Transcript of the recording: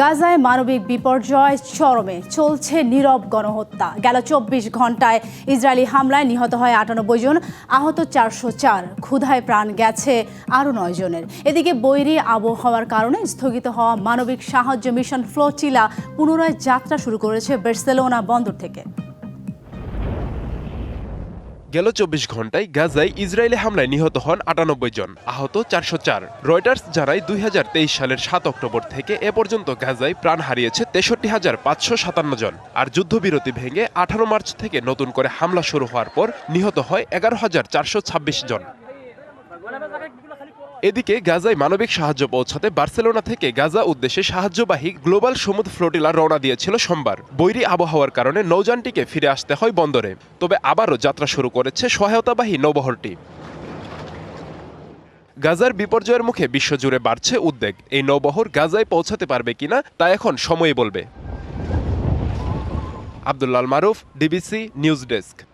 গাজায় মানবিক বিপর্যয় চরমে চলছে নীরব গণহত্যা। গেল চব্বিশ ঘন্টায় ইসরায়েলি হামলায় নিহত হয় আটানব্বই জন, আহত চারশো চার। ক্ষুধায় প্রাণ গেছে আরও নয় জনের। এদিকে বৈরী আবহাওয়ার কারণে স্থগিত হওয়া মানবিক সাহায্য মিশন ফ্লোচিলা পুনরায় যাত্রা শুরু করেছে বার্সেলোনা বন্দর থেকে। গেল চব্বিশ ঘন্টায় গাজায় ইসরায়েলি হামলায় নিহত হন আটানব্বই জন, আহত চারশো চার। রয়টার্স জানায় দুই হাজার তেইশ সালের সাত অক্টোবর থেকে এ পর্যন্ত গাজায় প্রাণ হারিয়েছে তেষট্টি হাজার পাঁচশো সাতান্ন জন। আর যুদ্ধবিরতি ভেঙে আঠারো মার্চ থেকে নতুন করে হামলা শুরু হওয়ার পর নিহত হয় এগারো হাজার চারশো ছাব্বিশ জন। এদিকে গাজায় মানবিক সাহায্য পৌঁছাতে বার্সেলোনা থেকে গাজা উদ্দেশ্যে সাহায্যবাহী গ্লোবাল সমুদ্র ফ্লোটিলা রওনা দিয়েছিল সোমবার। বৈরী আবহাওয়ার কারণে নৌযানটিকে ফিরে আসতে হয় বন্দরে। তবে আবারও যাত্রা শুরু করেছে সহায়তাবাহী নৌবহরটি। গাজার বিপর্যয়ের মুখে বিশ্বজুড়ে বাড়ছে উদ্বেগ। এই নৌবহর গাজায় পৌঁছাতে পারবে কিনা তা এখন সময় বলবে। Abdullal Maruf, DBC news desk.